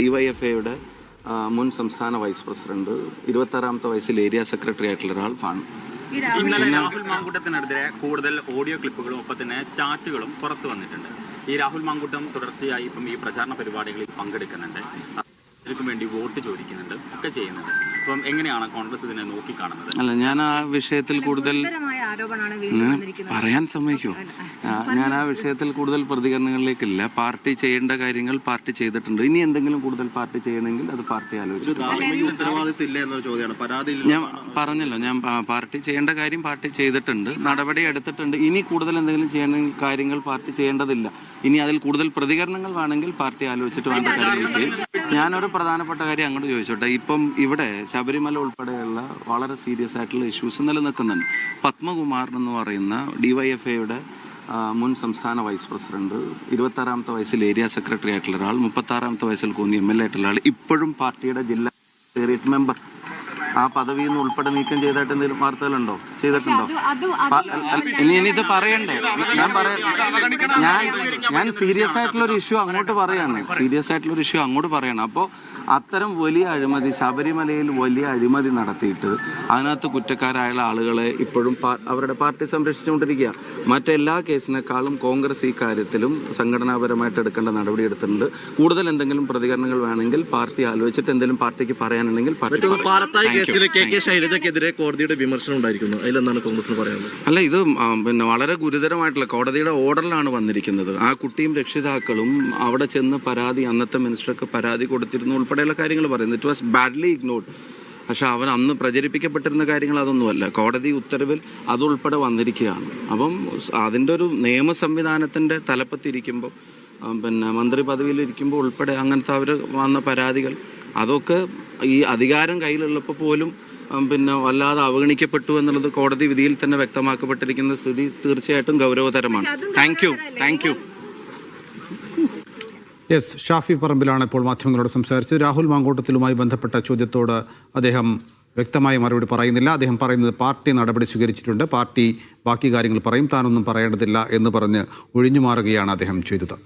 ഡിവൈഎഫ്ഐയുടെ മുൻ സംസ്ഥാന വൈസ് പ്രസിഡന്റ് ഇരുപത്താറാമത്തെ വയസ്സിൽ ഏരിയ സെക്രട്ടറി ആയിട്ടുള്ള ഒരാൾ ഫാണ് ഇന്നലെ രാഹുൽ മാങ്കൂട്ടത്തിനെതിരെ കൂടുതൽ ഓഡിയോ ക്ലിപ്പുകളും ഒപ്പം തന്നെ ചാറ്റുകളും പുറത്തു വന്നിട്ടുണ്ട്. ഈ രാഹുൽ മാങ്കൂട്ടം തുടർച്ചയായി ഇപ്പം ഈ പ്രചാരണ പരിപാടികളിൽ പങ്കെടുക്കുന്നുണ്ട്. ഇതിനു വേണ്ടി വോട്ട് ചോദിക്കുന്നുണ്ട്. ഒക്കെ ചെയ്യുന്നുണ്ട്. അപ്പം എങ്ങനെയാണ് കോൺഗ്രസ് ഇതിനെ നോക്കിക്കാണുന്നത്? അല്ല ഞാൻ ആ വിഷയത്തിൽ കൂടുതൽ പറയാൻ സമ്മതിക്കോ? ഞാൻ ആ വിഷയത്തിൽ കൂടുതൽ പ്രതികരണങ്ങളിലേക്കില്ല. പാർട്ടി ചെയ്യേണ്ട കാര്യങ്ങൾ പാർട്ടി ചെയ്തിട്ടുണ്ട്. ഇനി എന്തെങ്കിലും കൂടുതൽ പാർട്ടി ചെയ്യണമെങ്കിൽ അത് പാർട്ടി ആലോചിച്ചു. ഞാൻ പറഞ്ഞല്ലോ ഞാൻ പാർട്ടി ചെയ്യേണ്ട കാര്യം പാർട്ടി ചെയ്തിട്ടുണ്ട്. നടപടി എടുത്തിട്ടുണ്ട്. ഇനി കൂടുതൽ എന്തെങ്കിലും ചെയ്യണ കാര്യങ്ങൾ പാർട്ടി ചെയ്യേണ്ടതില്ല. ഇനി അതിൽ കൂടുതൽ പ്രതികരണങ്ങൾ വേണമെങ്കിൽ പാർട്ടി ആലോചിച്ചിട്ട് വേണ്ട കാര്യം ചെയ്യും. ഞാനൊരു പ്രധാനപ്പെട്ട കാര്യം അങ്ങോട്ട് ചോദിച്ചോട്ടെ? ഇപ്പം ഇവിടെ ശബരിമല ഉൾപ്പെടെയുള്ള വളരെ സീരിയസ് ആയിട്ടുള്ള ഇഷ്യൂസ് നിലനിൽക്കുന്നുണ്ട്. പത്മകുമാർ എന്ന് പറയുന്ന ഡിവൈഎഫ്ഐയുടെ മുൻ സംസ്ഥാന വൈസ് പ്രസിഡന്റ് ഇരുപത്താറാമത്തെ വയസ്സിൽ ഏരിയ സെക്രട്ടറി ആയിട്ടുള്ള ഒരാൾ മുപ്പത്താറാമത്തെ വയസ്സിൽ കൂന്നി എം എൽ എ ആയിട്ടുള്ള ആൾ ഇപ്പോഴും പാർട്ടിയുടെ ജില്ലാ സെക്രട്ടേറിയറ്റ് മെമ്പർ ആ പദവിയിൽ നിന്ന് ഉൾപ്പെടെ നീക്കം ചെയ്തായിട്ട് എന്തെങ്കിലും വാർത്തകളുണ്ടോ? ചെയ്തിട്ടുണ്ടോ? ഇനി ഇനി ഇത് പറയണ്ടേ? ഞാൻ പറയാ ഞാൻ ഞാൻ സീരിയസ് ആയിട്ടുള്ള ഒരു ഇഷ്യൂ അങ്ങോട്ട് പറയാണ്. സീരിയസ് ആയിട്ടുള്ള ഒരു ഇഷ്യൂ അങ്ങോട്ട് പറയണം. അപ്പോൾ അത്തരം വലിയ അഴിമതി ശബരിമലയിൽ വലിയ അഴിമതി നടത്തിയിട്ട് അതിനകത്ത് കുറ്റക്കാരായ ആളുകളെ ഇപ്പോഴും അവരുടെ പാർട്ടി സംരക്ഷിച്ചുകൊണ്ടിരിക്കുക മറ്റെല്ലാ കേസിനേക്കാളും കോൺഗ്രസ് ഈ കാര്യത്തിലും സംഘടനാപരമായിട്ട് എടുക്കേണ്ട നടപടി എടുത്തിട്ടുണ്ട്. കൂടുതൽ എന്തെങ്കിലും പ്രതികരണങ്ങൾ വേണമെങ്കിൽ പാർട്ടി ആലോചിച്ചിട്ട് എന്തെങ്കിലും പാർട്ടിക്ക് പറയാനുണ്ടെങ്കിൽ പാർട്ടി. പാലത്തായി കേസിൽ കെ കെ ശൈലജക്കെതിരെ കോടതിയുടെ വിമർശനം ഉണ്ടായിരിക്കുന്നു. അതിലെന്താണ് കോൺഗ്രസിന് പറയാനുള്ളത്. അല്ല ഇത് പിന്നെ വളരെ ഗുരുതരമായിട്ടുള്ള കോടതിയുടെ ഓർഡറിലാണ് വന്നിരിക്കുന്നത്. ആ കുട്ടിയും രക്ഷിതാക്കളും അവിടെ ചെന്ന് പരാതി അന്നത്തെ മിനിസ്റ്റർക്ക് പരാതി കൊടുത്തിരുന്നു ഉൾപ്പെടെയുള്ള കാര്യങ്ങൾ പറയുന്നത് ഇറ്റ് വാസ് ബാഡ്ലി ഇഗ്നോർഡ് പക്ഷെ അവൻ അന്ന് പ്രചരിപ്പിക്കപ്പെട്ടിരുന്ന കാര്യങ്ങൾ അതൊന്നുമല്ല. കോടതി ഉത്തരവിൽ അതുൾപ്പെടെ വന്നിരിക്കുകയാണ്. അപ്പം അതിന്റെ ഒരു നിയമ സംവിധാനത്തിന്റെ തലപ്പത്തിരിക്കുമ്പോൾ പിന്നെ മന്ത്രി പദവിയിലിരിക്കുമ്പോൾ ഉൾപ്പെടെ അങ്ങനത്തെ അവർ വന്ന പരാതികൾ അതൊക്കെ ഈ അധികാരം കയ്യിലുള്ളപ്പോൾ പോലും പിന്നെ വല്ലാതെ അവഗണിക്കപ്പെട്ടു എന്നുള്ളത് കോടതി വിധിയിൽ തന്നെ വ്യക്തമാക്കപ്പെട്ടിരിക്കുന്ന സ്ഥിതി തീർച്ചയായിട്ടും ഗൗരവതരമാണ്. Thank you thank you yes Shafi പറമ്പിലാണ് ഇപ്പോൾ മാധ്യമങ്ങളോട് സംസാരിച്ചത്. രാഹുൽ മാങ്കോട്ടത്തിലുമായി ബന്ധപ്പെട്ട ചോദ്യത്തോട് അദ്ദേഹം വ്യക്തമായ മറുപടി പറയുന്നില്ല. അദ്ദേഹം പറയുന്നത് പാർട്ടി നടപടി സ്വീകരിച്ചിട്ടുണ്ട്. പാർട്ടി ബാക്കി കാര്യങ്ങൾ പറയും. താനൊന്നും പറയേണ്ടതില്ല എന്ന് പറഞ്ഞ് ഒഴിഞ്ഞു മാറുകയാണ് അദ്ദേഹം ചെയ്തത്.